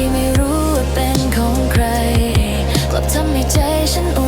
ที่ไม่รู้ว่าเป็นของใครกลับทำให้ใจฉันอุ่น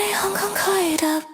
ในห้องของคอยดับ